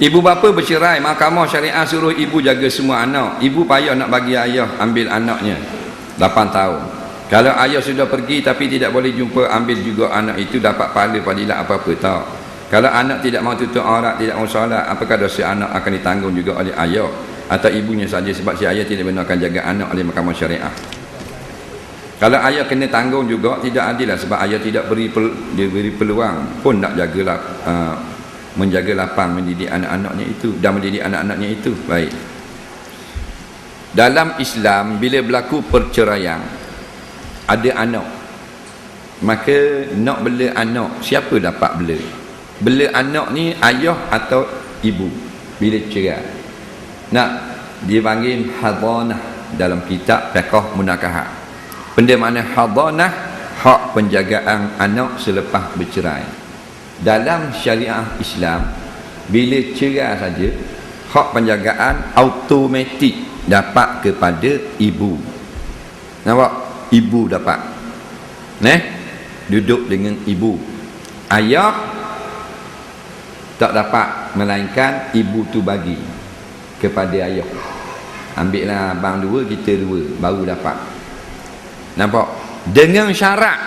Ibu bapa bercerai, mahkamah syariah suruh ibu jaga semua anak. Ibu payah nak bagi ayah ambil anaknya. 8 tahun. Kalau ayah sudah pergi tapi tidak boleh jumpa, ambil juga anak itu dapat pahala padilah apa-apa tak. Kalau anak tidak mau tutup aurat, tidak mau solat, apakah dosa anak akan ditanggung juga oleh ayah atau ibunya saja sebab si ayah tidak benar akan jaga anak oleh mahkamah syariah. Kalau ayah kena tanggung juga tidak adil lah sebab ayah tidak beri dia beri peluang pun nak jagalah uh, menjaga lapang mendidik anak-anaknya itu dan mendidik anak-anaknya itu baik. Dalam Islam bila berlaku perceraian ada anak maka nak bela anak siapa dapat bela? Bela anak ni ayah atau ibu bila cerai. Nak dia panggil hadanah dalam kitab fiqh munakahat benda mana hadanah hak penjagaan anak selepas bercerai dalam syariah Islam bila cerai saja hak penjagaan automatik dapat kepada ibu. Nampak? Ibu dapat. Neh, duduk dengan ibu. Ayah tak dapat melainkan ibu tu bagi kepada ayah. Ambillah abang dua kita dua baru dapat. Nampak? Dengan syarat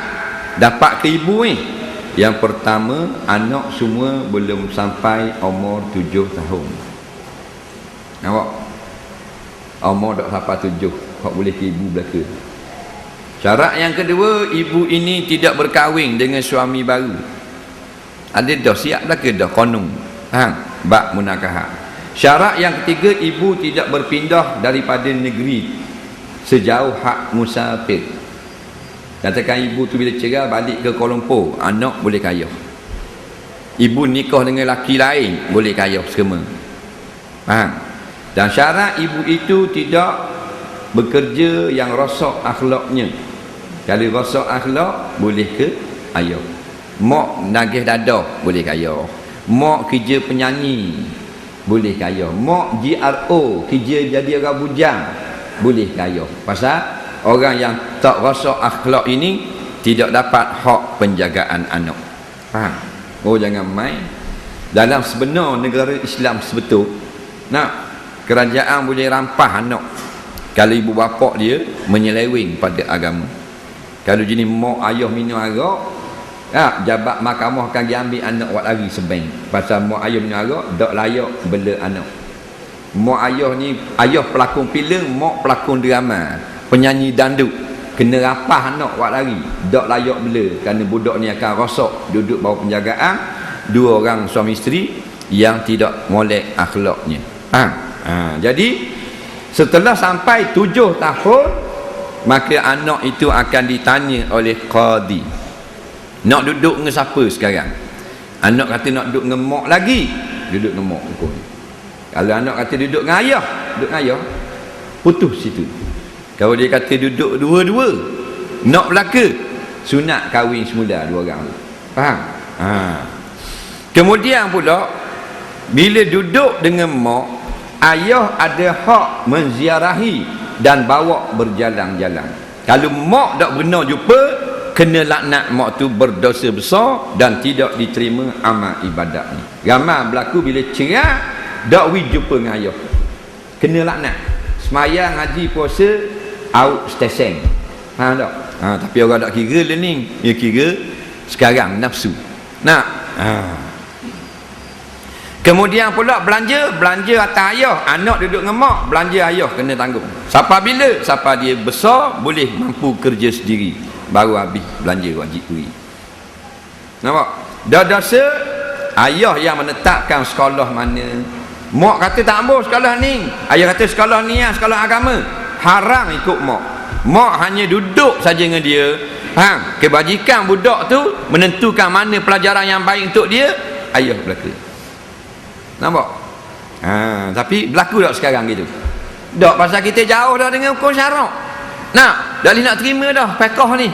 dapat ke ibu ni. Yang pertama, anak semua belum sampai umur tujuh tahun. Nampak? Umur tak sampai tujuh. Kau boleh ke ibu belaka. Syarat yang kedua, ibu ini tidak berkahwin dengan suami baru. Ada dah siap belaka dah konung. Ha? Bak munakahah. Syarat yang ketiga, ibu tidak berpindah daripada negeri sejauh hak musafir katakan ibu tu bila cerai balik ke Kuala Lumpur anak boleh kaya. Ibu nikah dengan laki lain boleh kaya semua. Faham? Dan syarat ibu itu tidak bekerja yang rosak akhlaknya. Kalau rosak akhlak boleh ke ayah mak nagih dada boleh kaya. Mak kerja penyanyi boleh kaya. Mak GRO kerja jadi orang bujang boleh kaya. Pasal orang yang tak rasa akhlak ini tidak dapat hak penjagaan anak. Faham? Oh jangan main. Dalam sebenar negara Islam sebetul nak kerajaan boleh rampah anak kalau ibu bapa dia menyeleweng pada agama. Kalau jenis mak ayah minum arak ya, jabat mahkamah akan diambil anak buat lari sebeng pasal mak ayah minum arak tak layak bela anak. Mak ayah ni ayah pelakon filem mak pelakon drama penyanyi danduk kena rapah anak buat lari. Tak layak bela. Kerana budak ni akan rosak. Duduk bawah penjagaan. Dua orang suami isteri yang tidak molek akhlaknya. Ha? ha. jadi setelah sampai tujuh tahun maka anak itu akan ditanya oleh qadi. Nak duduk dengan siapa sekarang? Anak kata nak duduk dengan mak lagi. Duduk dengan mak kalau anak kata duduk dengan ayah duduk dengan ayah putus situ kalau dia kata duduk dua-dua nak belaka. Sunat kahwin semula dua orang faham? Ha. kemudian pula bila duduk dengan mak ayah ada hak menziarahi dan bawa berjalan-jalan. Kalau mak tak benar jumpa kena laknat mak tu berdosa besar dan tidak diterima amal ibadat ni. Ramai berlaku bila cerai tak jumpa dengan ayah. Kena laknat. Semayang haji puasa out stesen. Faham tak? Ha, tapi orang tak kira lah ni. Dia kira sekarang nafsu. Nak? Ha. kemudian pula belanja. Belanja atas ayah. Anak duduk dengan mak. Belanja ayah kena tanggung. Siapa bila? Siapa dia besar boleh mampu kerja sendiri. Baru habis belanja wajib duit nampak? Dah dosa ayah yang menetapkan sekolah mana. Mak kata tak ambil sekolah ni. Ayah kata sekolah ni ya sekolah agama haram ikut mak. Mak hanya duduk saja dengan dia. Ha, kebajikan budak tu menentukan mana pelajaran yang baik untuk dia ayah belaka nampak? Ha, tapi berlaku tak sekarang gitu. Tak pasal kita jauh dah dengan hukum syarak. Nak dah nak terima dah pekoh ni.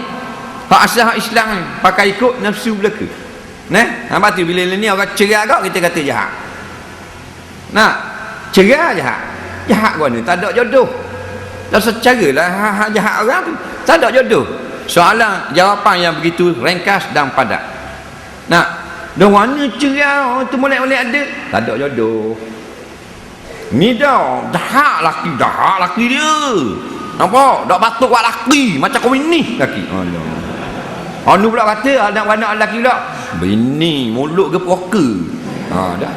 Hak asal Islam ni pakai ikut nafsu belaka Nah, apa tu bila ni orang cerai agak kita kata jahat. Nak cerai jahat. Jahat gua ni tak ada jodoh. Dah secara lah ha, ha, jahat orang tu tak ada jodoh. Soalan jawapan yang begitu ringkas dan padat. Nak dah mana ceria tu molek-molek ada tak ada jodoh. Ni dah dah laki dah laki dia. Nampak? Dak patut buat laki macam komunis laki. Allah Anu pula kata anak-anak lelaki pula Bini mulut ke poker? Ha, dah.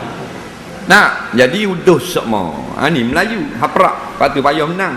Nak jadi uduh semua. Ha, ni Melayu Haprak Lepas tu payah menang